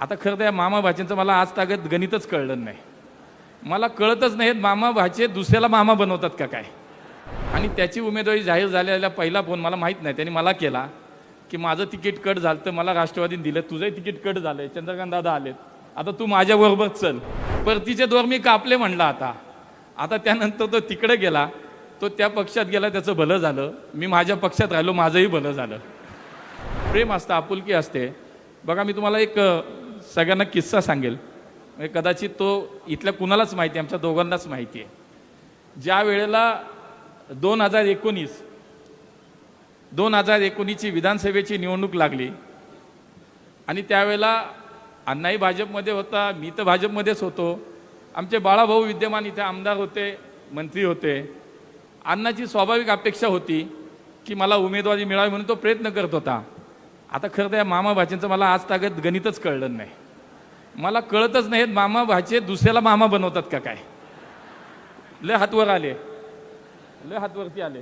आता खरं त्या मामा भाचेंचं मला आज तागत गणितच कळलं नाही. मला कळतच नाहीत मामा भाचे दुसऱ्याला मामा बनवतात का काय. आणि त्याची उमेदवारी जाहीर झालेला पहिला फोन मला माहीत नाही. त्यांनी मला केला की माझं तिकीट कट झालं तर मला राष्ट्रवादीने दिलं. तुझंही तिकीट कट झालंय चंद्रकांत दादा आलेत. आता तू माझ्याबरोबर चल. परतीचे दोर मी कापले म्हणला आता. आता त्यानंतर तो तिकडे गेला. तो त्या पक्षात गेला त्याचं भलं झालं. मी माझ्या पक्षात राहिलो माझंही भलं झालं. प्रेम असतं आपुलकी असते. बघा मी तुम्हाला एक सगळ्यांना किस्सा सांगेल. म्हणजे कदाचित तो इथल्या कुणालाच माहिती आहे आमच्या दोघांनाच माहिती आहे. ज्या वेळेला दोन हजार एकोणीस दोन हजार एकोणीसची विधानसभेची निवडणूक लागली आणि त्यावेळेला अण्णाही भाजपमध्ये होता मी तर भाजपमध्येच होतो. आमचे बाळाभाऊ विद्यमान इथे आमदार होते मंत्री होते. अण्णाची स्वाभाविक अपेक्षा होती की मला उमेदवारी मिळावी म्हणून तो प्रयत्न करत होता. आता खरं त्या मामा भाचेंचं मला आज तागत गणितच कळलं नाही. मला कळतच नाहीत मामा भाचे दुसऱ्याला मामा बनवतात का काय. लय हातवर आले. लय हातवरती आले.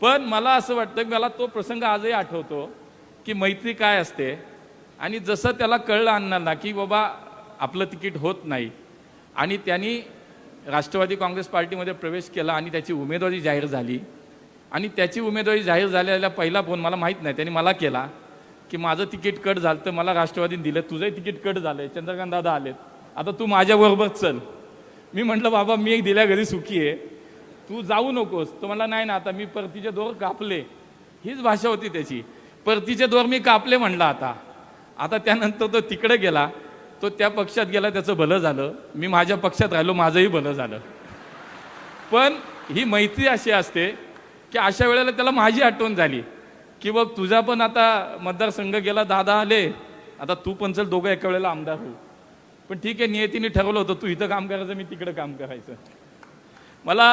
पण मला असं वाटतं की मला तो प्रसंग आजही आठवतो की मैत्री काय असते आणि जसं त्याला कळलं अण्णांना की बाबा आपलं तिकीट होत नाही आणि त्यांनी राष्ट्रवादी काँग्रेस पार्टीमध्ये प्रवेश केला आणि त्याची उमेदवारी जाहीर झाली. आणि त्याची उमेदवारी जाहीर झालेला पहिला फोन मला माहीत नाही त्यांनी मला केला. की माझं तिकीट कट झालं तर मला राष्ट्रवादीने दिलं तुझंही तिकीट कट झालं आहे चंद्रकांत दादा आलेत. आता तू माझ्याबरोबर चल. मी म्हटलं बाबा मी एक दिल्या घरी सुखी आहे. तू जाऊ नकोस. तो म्हणला नाही ना आता मी परतीचे दोर कापले. हीच भाषा होती त्याची. परतीचे दोर मी कापले म्हणला आता. आता त्यानंतर तो तिकडे गेला. तो त्या पक्षात गेला त्याचं भलं झालं. मी माझ्या पक्षात राहिलो माझंही भलं झालं. पण ही मैत्री अशी असते की अशा वेळेला त्याला माझी आठवण झाली. की बघ तुझा पण आता मतदारसंघ गेला दादा आले. आता तू पण चल दोघं एका वेळेला आमदार हो पण ठीक आहे नियतीने ठरवलं होतं तू इथं काम करायचं मी तिकडं काम करायचं. मला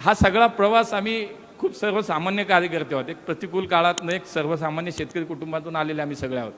हा सगळा प्रवास आम्ही खूप सर्वसामान्य कार्यकर्ते आहोत. एक प्रतिकूल काळात एक सर्वसामान्य शेतकरी कुटुंबातून आलेले आम्ही सगळे आहोत.